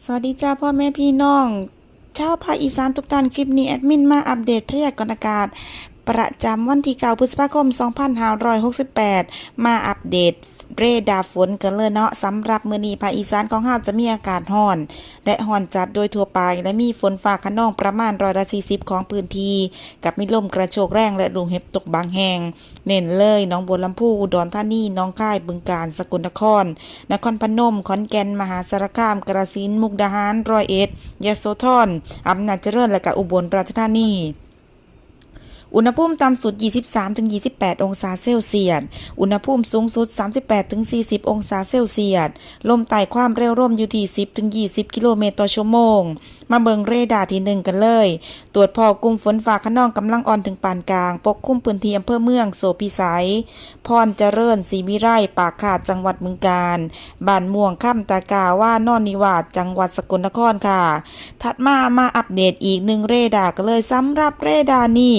สวัสดีจ้าพ่อแม่พี่น้องชาวภาคอีสานทุกท่านคลิปนี้แอดมินมาอัปเดตพยากรณ์อากาศ ประจำวันที่9พฤษภาคม 2568 มาอัปเดตเรดาร์ฝนกันเลยเนาะสำหรับมือนีภาคอีสานของเฮาจะมีอากาศร้อน และร้อนจัดโดยทั่วไป และมีฝนฟ้าคะนองประมาณร้อยละ40 ของพื้นที่ กับมีลมกระโชกแรงและลูกเห็บตกบางแห่ง เน้นเลยน้องบัวลำพูอุดรธานีน้องค่ายบึงกาฬสกลนคร นครพนมขอนแก่นมหาสารคาม กระสินมุกดาหารร้อยเอ็ดยโสธรอำนาจเจริญและก็อุบลราชธานี อุณหภูมิต่ำสุด 23-28 องศาเซลเซียส อุณหภูมิสูงสุด 38-40 องศาเซลเซียส ลมใต้ความเร็วร่มอยู่ที่10-20 กิโลเมตรต่อชั่วโมง มาเบิงเรดาร์ที่หนึ่งกันเลย ตรวจพอกลุ่มฝนฟ้าขนองกำลังอ่อนถึงปานกลาง ปกคลุมพื้นที่อำเภอเมืองโสพิสัย พรเจริญศรีวิไลปากขาดจังหวัดบึงกาฬบ้านม่วงค่ำตากาว่านอนนิวาสจังหวัดสกลนครค่ะ ถัดมามาอัปเดตอีกหนึ่งเรดาร์กันเลยสำหรับเรดาร์นี้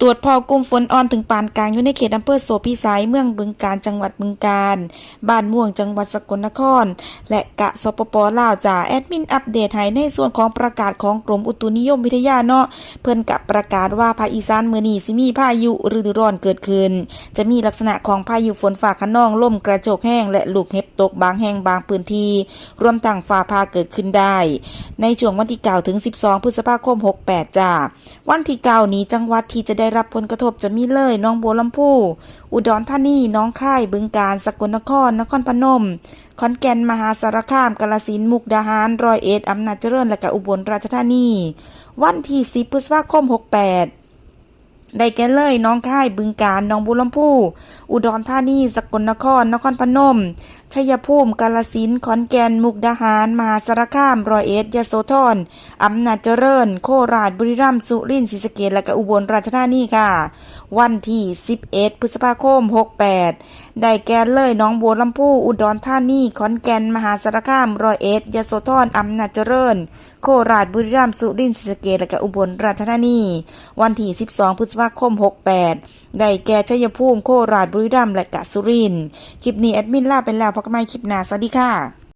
ตรวจพอกลุ่มฝนอ่อนถึงปานกลางอยู่ในเขตอำเภอโสพิสัยเมืองบึงกาฬจังหวัดบึงกาฬบ้านม่วงจังหวัดสกลนคร และกะสปปลาวจ่าแอดมินอัปเดตให้ในส่วนของประกาศของกรมอุตุนิยมวิทยาเนาะเพิ่นกับประกาศว่าภาคอีสานมื้อนี้สิมีพายุฤดูร้อนเกิดขึ้น จะมีลักษณะของพายุฝนฟ้าคะนองลมกระโจกแห้งและลูกเห็บตกบางแห่งบางพื้นที่ รวมทั้งฟ้าผ่าเกิดขึ้นได้ ในช่วงวันที่9ถึง 12 พฤษภาคม 68จ้าวันที่9นี้จังหวัดที่จะได้ได้รับผลกระทบจะมีเลยน้องบัวลำพู อุดรธานีน้องค่ายบึงกาฬสกลนคร นครพนม ขอนแก่นมหาสารคามกาฬสินธุ์มุกดาหารร้อยเอ็ดอำนาจเจริญและก็อุบลราชธานี วันที่10พฤษภาคม 68 ได้แก่เลยน้องค่ายบึงกาฬหน้องบัวลำพูอุดรธานีสกลนคร นครพนม ชัยภูมิ กาฬสินขอนแก่น มุกดาหาร มหาสารคาม รอยเอ็ดยโสธรอำนาจเจริญ โคราช บุรีรัมย์ สุรินทร์ศรีสะเกษและก็อุบลราชธานีค่ะ วันที่ 11 พฤษภาคม 68 ได้แก่เลยน้องบัวลำพู อุดรธานีขอนแก่น มหาสารคาม รอยเอ็ดยโสธรอำนาจเจริญ โคราช บุรีรัมย์ สุรินทร์ศรีสะเกษและก็อุบลราชธานี วันที่ 12 พฤษภาคม 68 ได้แก่ชัยภูมิโคราชบุรีรัมย์และก็สุรินทร์คลิปนี้แอดมินลาไปแล้วพบกันใหม่คลิปหน้าสวัสดีค่ะ